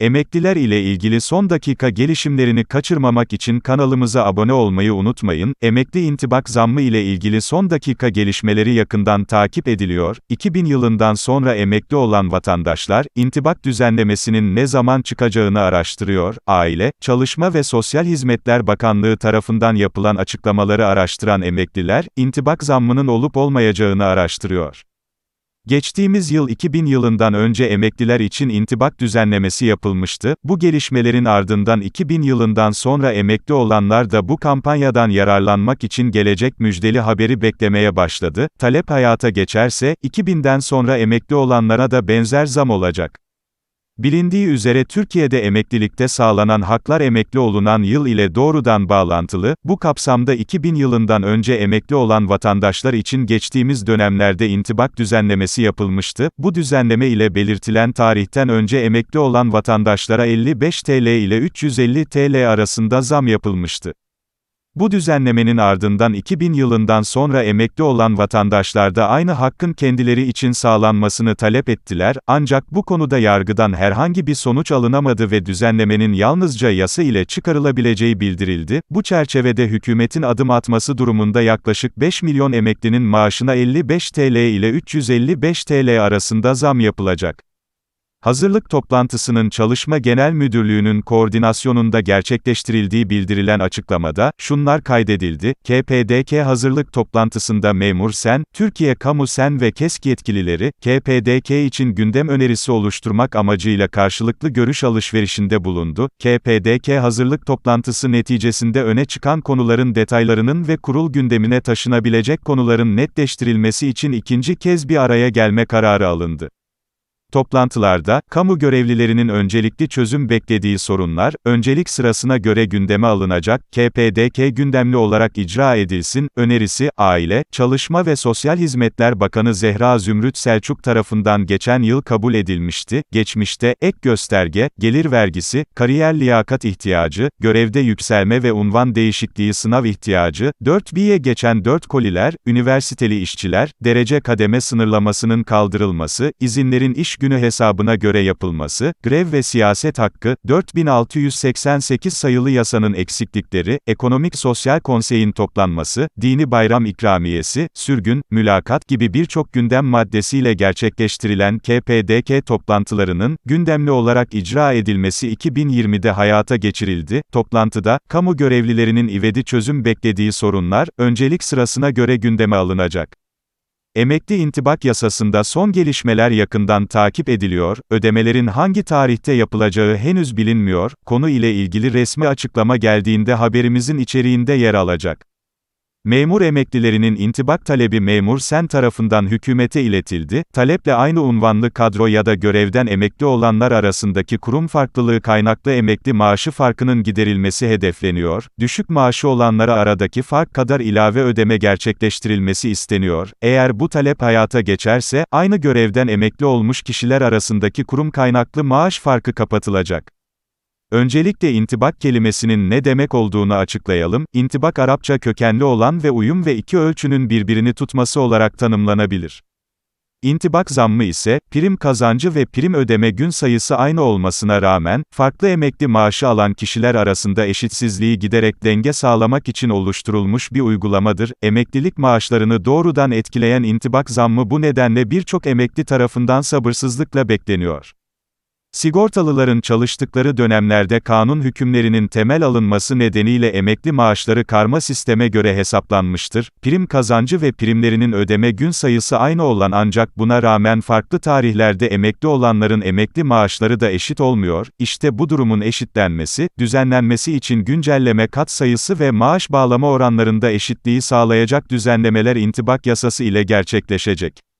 Emekliler ile ilgili son dakika gelişimlerini kaçırmamak için kanalımıza abone olmayı unutmayın. Emekli intibak zammı ile ilgili son dakika gelişmeleri yakından takip ediliyor. 2000 yılından sonra emekli olan vatandaşlar, intibak düzenlemesinin ne zaman çıkacağını araştırıyor. Aile, Çalışma ve Sosyal Hizmetler Bakanlığı tarafından yapılan açıklamaları araştıran emekliler, intibak zammının olup olmayacağını araştırıyor. Geçtiğimiz yıl 2000 yılından önce emekliler için intibak düzenlemesi yapılmıştı. Bu gelişmelerin ardından 2000 yılından sonra emekli olanlar da bu kampanyadan yararlanmak için gelecek müjdeli haberi beklemeye başladı. Talep hayata geçerse, 2000'den sonra emekli olanlara da benzer zam olacak. Bilindiği üzere Türkiye'de emeklilikte sağlanan haklar emekli olunan yıl ile doğrudan bağlantılı, bu kapsamda 2000 yılından önce emekli olan vatandaşlar için geçtiğimiz dönemlerde intibak düzenlemesi yapılmıştı. Bu düzenleme ile belirtilen tarihten önce emekli olan vatandaşlara 55 TL ile 350 TL arasında zam yapılmıştı. Bu düzenlemenin ardından 2000 yılından sonra emekli olan vatandaşlar da aynı hakkın kendileri için sağlanmasını talep ettiler, ancak bu konuda yargıdan herhangi bir sonuç alınamadı ve düzenlemenin yalnızca yasa ile çıkarılabileceği bildirildi. Bu çerçevede hükümetin adım atması durumunda yaklaşık 5 milyon emeklinin maaşına 55 TL ile 355 TL arasında zam yapılacak. Hazırlık toplantısının Çalışma Genel Müdürlüğü'nün koordinasyonunda gerçekleştirildiği bildirilen açıklamada, şunlar kaydedildi, KPDK hazırlık toplantısında Memur Sen, Türkiye Kamu Sen ve KESK yetkilileri, KPDK için gündem önerisi oluşturmak amacıyla karşılıklı görüş alışverişinde bulundu. KPDK hazırlık toplantısı neticesinde öne çıkan konuların detaylarının ve kurul gündemine taşınabilecek konuların netleştirilmesi için ikinci kez bir araya gelme kararı alındı. Toplantılarda, kamu görevlilerinin öncelikli çözüm beklediği sorunlar, öncelik sırasına göre gündeme alınacak, KPDK gündemli olarak icra edilsin, önerisi, Aile, Çalışma ve Sosyal Hizmetler Bakanı Zehra Zümrüt Selçuk tarafından geçen yıl kabul edilmişti. Geçmişte, ek gösterge, gelir vergisi, kariyer liyakat ihtiyacı, görevde yükselme ve unvan değişikliği sınav ihtiyacı, 4B'ye geçen 4 koliler, üniversiteli işçiler, derece kademe sınırlamasının kaldırılması, izinlerin iş günü hesabına göre yapılması, grev ve siyaset hakkı, 4688 sayılı yasanın eksiklikleri, Ekonomik Sosyal Konseyin toplanması, dini bayram ikramiyesi, sürgün, mülakat gibi birçok gündem maddesiyle gerçekleştirilen KPDK toplantılarının, gündemli olarak icra edilmesi 2020'de hayata geçirildi. Toplantıda, kamu görevlilerinin ivedi çözüm beklediği sorunlar, öncelik sırasına göre gündeme alınacak. Emekli intibak yasasında son gelişmeler yakından takip ediliyor, ödemelerin hangi tarihte yapılacağı henüz bilinmiyor, konu ile ilgili resmi açıklama geldiğinde haberimizin içeriğinde yer alacak. Memur emeklilerinin intibak talebi Memur Sen tarafından hükümete iletildi, taleple aynı unvanlı kadro ya da görevden emekli olanlar arasındaki kurum farklılığı kaynaklı emekli maaşı farkının giderilmesi hedefleniyor, düşük maaşı olanlara aradaki fark kadar ilave ödeme gerçekleştirilmesi isteniyor, eğer bu talep hayata geçerse, aynı görevden emekli olmuş kişiler arasındaki kurum kaynaklı maaş farkı kapatılacak. Öncelikle intibak kelimesinin ne demek olduğunu açıklayalım. İntibak Arapça kökenli olan ve uyum ve iki ölçünün birbirini tutması olarak tanımlanabilir. İntibak zammı ise, prim kazancı ve prim ödeme gün sayısı aynı olmasına rağmen, farklı emekli maaşı alan kişiler arasında eşitsizliği giderek denge sağlamak için oluşturulmuş bir uygulamadır. Emeklilik maaşlarını doğrudan etkileyen intibak zammı bu nedenle birçok emekli tarafından sabırsızlıkla bekleniyor. Sigortalıların çalıştıkları dönemlerde kanun hükümlerinin temel alınması nedeniyle emekli maaşları karma sisteme göre hesaplanmıştır. Prim kazancı ve primlerinin ödeme gün sayısı aynı olan ancak buna rağmen farklı tarihlerde emekli olanların emekli maaşları da eşit olmuyor. İşte bu durumun eşitlenmesi, düzenlenmesi için güncelleme kat sayısı ve maaş bağlama oranlarında eşitliği sağlayacak düzenlemeler intibak yasası ile gerçekleşecek.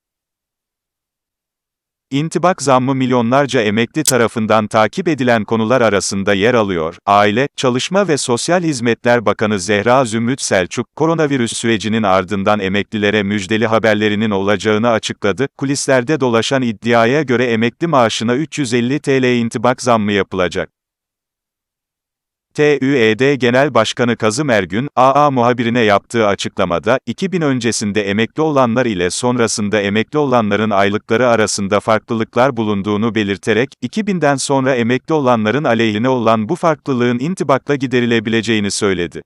İntibak zammı milyonlarca emekli tarafından takip edilen konular arasında yer alıyor. Aile, Çalışma ve Sosyal Hizmetler Bakanı Zehra Zümrüt Selçuk, koronavirüs sürecinin ardından emeklilere müjdeli haberlerinin olacağını açıkladı. Kulislerde dolaşan iddiaya göre emekli maaşına 350 TL intibak zammı yapılacak. TÜED Genel Başkanı Kazım Ergün, AA muhabirine yaptığı açıklamada, 2000 öncesinde emekli olanlar ile sonrasında emekli olanların aylıkları arasında farklılıklar bulunduğunu belirterek, 2000'den sonra emekli olanların aleyhine olan bu farklılığın intibakla giderilebileceğini söyledi.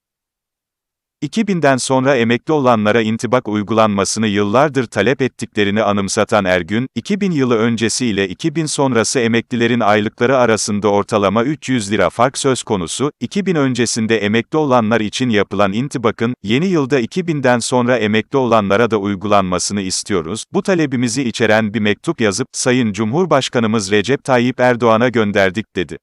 2000'den sonra emekli olanlara intibak uygulanmasını yıllardır talep ettiklerini anımsatan Ergün, 2000 yılı öncesi ile 2000 sonrası emeklilerin aylıkları arasında ortalama 300 lira fark söz konusu, 2000 öncesinde emekli olanlar için yapılan intibakın, yeni yılda 2000'den sonra emekli olanlara da uygulanmasını istiyoruz. Bu talebimizi içeren bir mektup yazıp, Sayın Cumhurbaşkanımız Recep Tayyip Erdoğan'a gönderdik, dedi.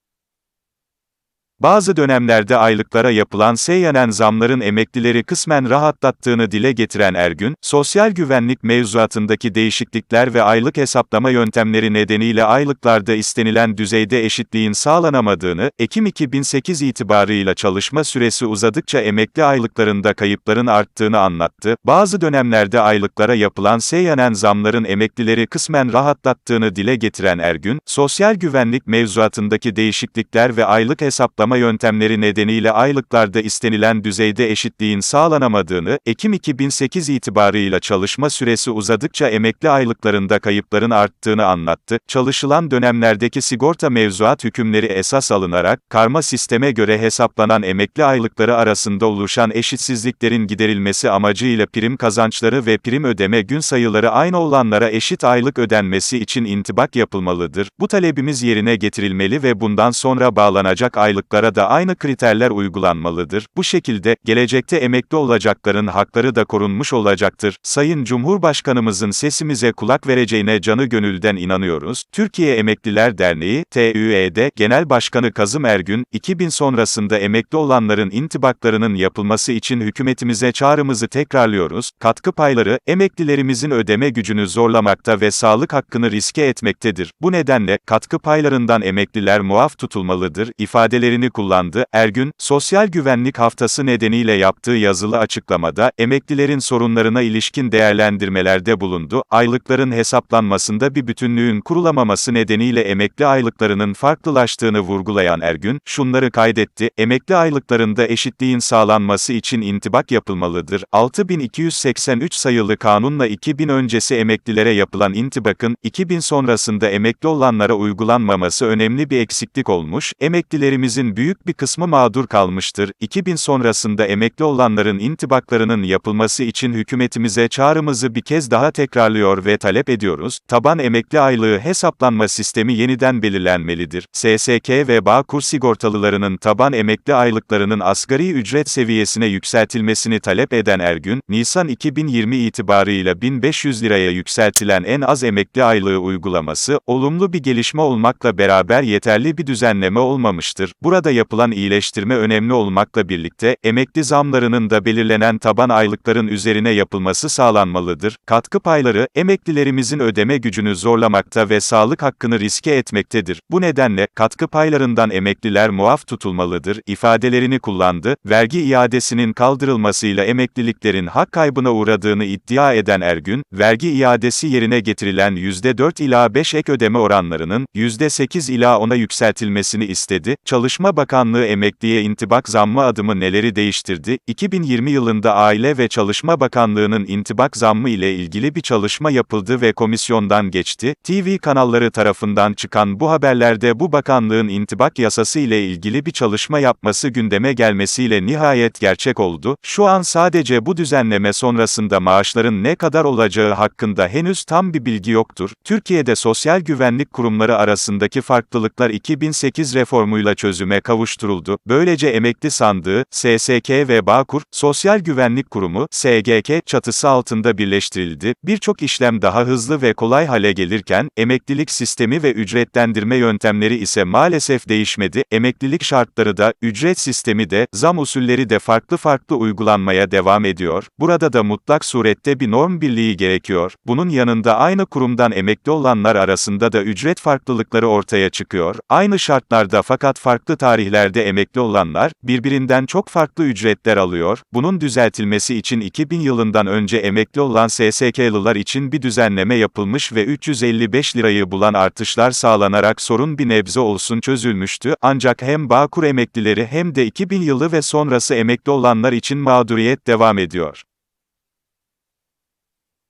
Bazı dönemlerde aylıklara yapılan seyyanen zamların emeklileri kısmen rahatlattığını dile getiren Ergün, sosyal güvenlik mevzuatındaki değişiklikler ve aylık hesaplama yöntemleri nedeniyle aylıklarda istenilen düzeyde eşitliğin sağlanamadığını, Ekim 2008 itibarıyla çalışma süresi uzadıkça emekli aylıklarında kayıpların arttığını anlattı. Bazı dönemlerde aylıklara yapılan seyyanen zamların emeklileri kısmen rahatlattığını dile getiren Ergün, sosyal güvenlik mevzuatındaki değişiklikler ve aylık hesaplama hesaplama yöntemleri nedeniyle aylıklarda istenilen düzeyde eşitliğin sağlanamadığını, Ekim 2008 itibarıyla çalışma süresi uzadıkça emekli aylıklarında kayıpların arttığını anlattı. Çalışılan dönemlerdeki sigorta mevzuat hükümleri esas alınarak, karma sisteme göre hesaplanan emekli aylıkları arasında oluşan eşitsizliklerin giderilmesi amacıyla prim kazançları ve prim ödeme gün sayıları aynı olanlara eşit aylık ödenmesi için intibak yapılmalıdır. Bu talebimiz yerine getirilmeli ve bundan sonra bağlanacak aylıklar olacaklara da aynı kriterler uygulanmalıdır. Bu şekilde, gelecekte emekli olacakların hakları da korunmuş olacaktır. Sayın Cumhurbaşkanımızın sesimize kulak vereceğine canı gönülden inanıyoruz. Türkiye Emekliler Derneği, TÜED, Genel Başkanı Kazım Ergün, 2000 sonrasında emekli olanların intibaklarının yapılması için hükümetimize çağrımızı tekrarlıyoruz. Katkı payları, emeklilerimizin ödeme gücünü zorlamakta ve sağlık hakkını riske etmektedir. Bu nedenle, katkı paylarından emekliler muaf tutulmalıdır, ifadelerini isimlerini kullandı. Ergün, Sosyal Güvenlik Haftası nedeniyle yaptığı yazılı açıklamada, emeklilerin sorunlarına ilişkin değerlendirmelerde bulundu. Aylıkların hesaplanmasında bir bütünlüğün kurulamaması nedeniyle emekli aylıklarının farklılaştığını vurgulayan Ergün, şunları kaydetti, emekli aylıklarında eşitliğin sağlanması için intibak yapılmalıdır. 6283 sayılı kanunla 2000 öncesi emeklilere yapılan intibakın, 2000 sonrasında emekli olanlara uygulanmaması önemli bir eksiklik olmuş, emeklilerimizin büyük bir kısmı mağdur kalmıştır. 2000 sonrasında emekli olanların intibaklarının yapılması için hükümetimize çağrımızı bir kez daha tekrarlıyor ve talep ediyoruz. Taban emekli aylığı hesaplanma sistemi yeniden belirlenmelidir. SSK ve Bağkur sigortalılarının taban emekli aylıklarının asgari ücret seviyesine yükseltilmesini talep eden Ergün, Nisan 2020 itibarıyla 1500 liraya yükseltilen en az emekli aylığı uygulaması, olumlu bir gelişme olmakla beraber yeterli bir düzenleme olmamıştır. Burada Burada yapılan iyileştirme önemli olmakla birlikte, emekli zamlarının da belirlenen taban aylıkların üzerine yapılması sağlanmalıdır. Katkı payları, emeklilerimizin ödeme gücünü zorlamakta ve sağlık hakkını riske etmektedir. Bu nedenle, katkı paylarından emekliler muaf tutulmalıdır, ifadelerini kullandı. Vergi iadesinin kaldırılmasıyla emekliliklerin hak kaybına uğradığını iddia eden Ergün, vergi iadesi yerine getirilen %4 ila 5 ek ödeme oranlarının, %8 ila 10'a yükseltilmesini istedi. Çalışma Bakanlığı emekliye intibak zammı adımı neleri değiştirdi? 2020 yılında Aile ve Çalışma Bakanlığı'nın intibak zammı ile ilgili bir çalışma yapıldı ve komisyondan geçti. TV kanalları tarafından çıkan bu haberlerde bu bakanlığın intibak yasası ile ilgili bir çalışma yapması gündeme gelmesiyle nihayet gerçek oldu. Şu an sadece bu düzenleme sonrasında maaşların ne kadar olacağı hakkında henüz tam bir bilgi yoktur. Türkiye'de sosyal güvenlik kurumları arasındaki farklılıklar 2008 reformuyla çözüme kavuşturuldu. Böylece emekli sandığı, SSK ve Bağkur, Sosyal Güvenlik Kurumu, SGK, çatısı altında birleştirildi. Birçok işlem daha hızlı ve kolay hale gelirken, emeklilik sistemi ve ücretlendirme yöntemleri ise maalesef değişmedi. Emeklilik şartları da, ücret sistemi de, zam usulleri de farklı farklı uygulanmaya devam ediyor. Burada da mutlak surette bir norm birliği gerekiyor. Bunun yanında aynı kurumdan emekli olanlar arasında da ücret farklılıkları ortaya çıkıyor. Aynı şartlarda fakat farklı tarihler tarihlerde emekli olanlar, birbirinden çok farklı ücretler alıyor, bunun düzeltilmesi için 2000 yılından önce emekli olan SSK'lılar için bir düzenleme yapılmış ve 355 lirayı bulan artışlar sağlanarak sorun bir nebze olsun çözülmüştü, ancak hem Bağkur emeklileri hem de 2000 yılı ve sonrası emekli olanlar için mağduriyet devam ediyor.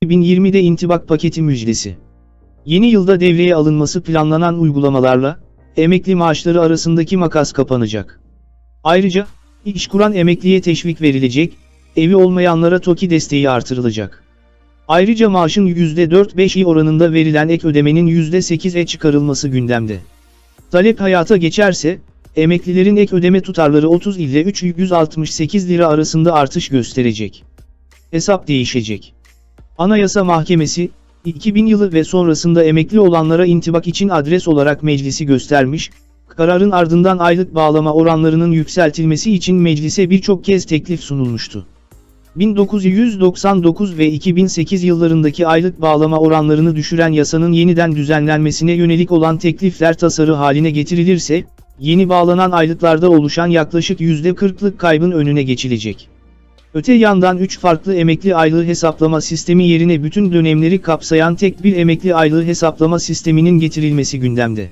2020'de intibak paketi müjdesi. Yeni yılda devreye alınması planlanan uygulamalarla, emekli maaşları arasındaki makas kapanacak. Ayrıca, iş kuran emekliye teşvik verilecek, evi olmayanlara TOKİ desteği artırılacak. Ayrıca maaşın %4-5'i oranında verilen ek ödemenin %8'e çıkarılması gündemde. Talep hayata geçerse, emeklilerin ek ödeme tutarları 30 ile 368 lira arasında artış gösterecek. Hesap değişecek. Anayasa Mahkemesi, 2000 yılı ve sonrasında emekli olanlara intibak için adres olarak meclisi göstermiş, kararın ardından aylık bağlama oranlarının yükseltilmesi için meclise birçok kez teklif sunulmuştu. 1999 ve 2008 yıllarındaki aylık bağlama oranlarını düşüren yasanın yeniden düzenlenmesine yönelik olan teklifler tasarı haline getirilirse, yeni bağlanan aylıklarda oluşan yaklaşık %40'lık kaybın önüne geçilecek. Öte yandan 3 farklı emekli aylığı hesaplama sistemi yerine bütün dönemleri kapsayan tek bir emekli aylığı hesaplama sisteminin getirilmesi gündemde.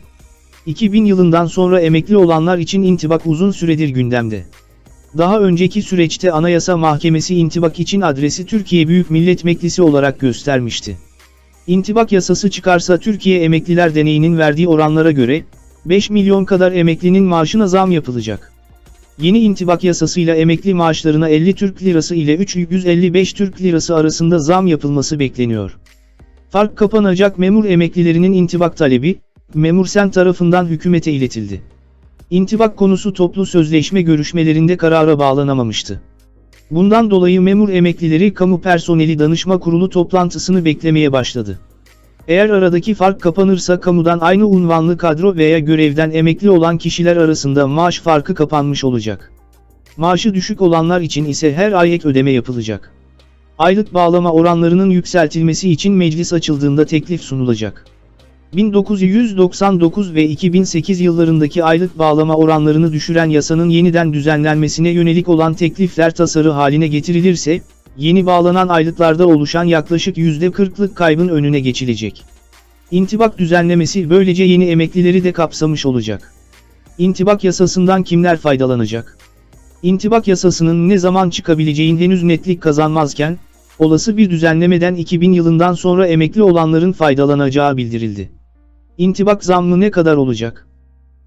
2000 yılından sonra emekli olanlar için intibak uzun süredir gündemde. Daha önceki süreçte Anayasa Mahkemesi intibak için adresi Türkiye Büyük Millet Meclisi olarak göstermişti. İntibak yasası çıkarsa Türkiye Emekliler Deneyi'nin verdiği oranlara göre, 5 milyon kadar emeklinin maaşına zam yapılacak. Yeni intibak yasasıyla emekli maaşlarına 50 Türk Lirası ile 355 Türk Lirası arasında zam yapılması bekleniyor. Fark kapanacak memur emeklilerinin intibak talebi, Memursen tarafından hükümete iletildi. İntibak konusu toplu sözleşme görüşmelerinde karara bağlanamamıştı. Bundan dolayı memur emeklileri kamu personeli danışma kurulu toplantısını beklemeye başladı. Eğer aradaki fark kapanırsa kamudan aynı unvanlı kadro veya görevden emekli olan kişiler arasında maaş farkı kapanmış olacak. Maaşı düşük olanlar için ise her ay ek ödeme yapılacak. Aylık bağlama oranlarının yükseltilmesi için meclis açıldığında teklif sunulacak. 1999 ve 2008 yıllarındaki aylık bağlama oranlarını düşüren yasanın yeniden düzenlenmesine yönelik olan teklifler tasarı haline getirilirse, yeni bağlanan aylıklarda oluşan yaklaşık %40'lık kaybın önüne geçilecek. İntibak düzenlemesi böylece yeni emeklileri de kapsamış olacak. İntibak yasasından kimler faydalanacak? İntibak yasasının ne zaman çıkabileceğin henüz netlik kazanmazken, olası bir düzenlemeden 2000 yılından sonra emekli olanların faydalanacağı bildirildi. İntibak zammı ne kadar olacak?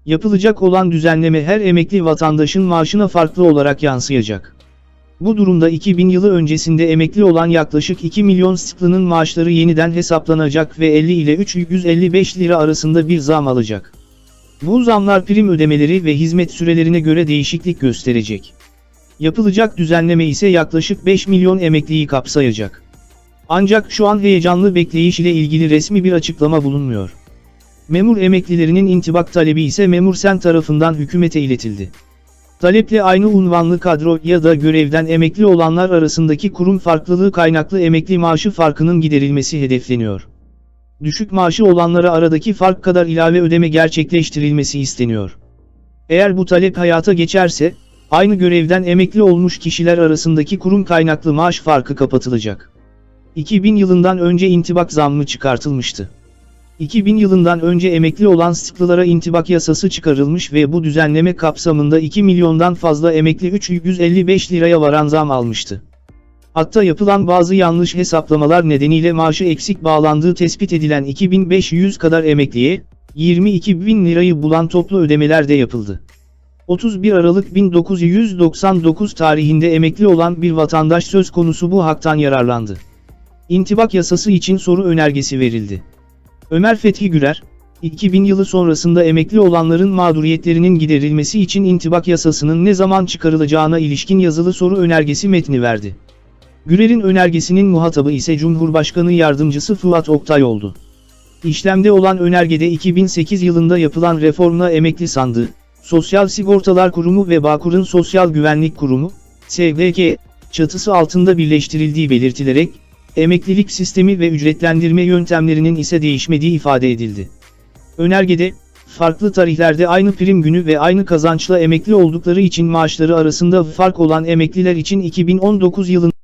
Yapılacak olan düzenleme her emekli vatandaşın maaşına farklı olarak yansıyacak. Bu durumda 2000 yılı öncesinde emekli olan yaklaşık 2 milyon sıklının maaşları yeniden hesaplanacak ve 50 ile 355 lira arasında bir zam alacak. Bu zamlar prim ödemeleri ve hizmet sürelerine göre değişiklik gösterecek. Yapılacak düzenleme ise yaklaşık 5 milyon emekliyi kapsayacak. Ancak şu an heyecanlı bekleyiş ile ilgili resmi bir açıklama bulunmuyor. Memur emeklilerinin intibak talebi ise Memur Sen tarafından hükümete iletildi. Taleple aynı unvanlı kadro ya da görevden emekli olanlar arasındaki kurum farklılığı kaynaklı emekli maaşı farkının giderilmesi hedefleniyor. Düşük maaşı olanlara aradaki fark kadar ilave ödeme gerçekleştirilmesi isteniyor. Eğer bu talep hayata geçerse, aynı görevden emekli olmuş kişiler arasındaki kurum kaynaklı maaş farkı kapatılacak. 2000 yılından önce intibak zammı çıkartılmıştı. 2000 yılından önce emekli olan sıklılara intibak yasası çıkarılmış ve bu düzenleme kapsamında 2 milyondan fazla emekli 355 liraya varan zam almıştı. Hatta yapılan bazı yanlış hesaplamalar nedeniyle maaşı eksik bağlandığı tespit edilen 2500 kadar emekliye, 22 bin lirayı bulan toplu ödemeler de yapıldı. 31 Aralık 1999 tarihinde emekli olan bir vatandaş söz konusu bu haktan yararlandı. İntibak yasası için soru önergesi verildi. Ömer Fethi Gürer, 2000 yılı sonrasında emekli olanların mağduriyetlerinin giderilmesi için intibak yasasının ne zaman çıkarılacağına ilişkin yazılı soru önergesi metni verdi. Gürer'in önergesinin muhatabı ise Cumhurbaşkanı Yardımcısı Fuat Oktay oldu. İşlemde olan önergede 2008 yılında yapılan reformla emekli sandığı, Sosyal Sigortalar Kurumu ve Bağkur'un Sosyal Güvenlik Kurumu, SGK, çatısı altında birleştirildiği belirtilerek, emeklilik sistemi ve ücretlendirme yöntemlerinin ise değişmediği ifade edildi. Önergede, farklı tarihlerde aynı prim günü ve aynı kazançla emekli oldukları için maaşları arasında fark olan emekliler için 2019 yılında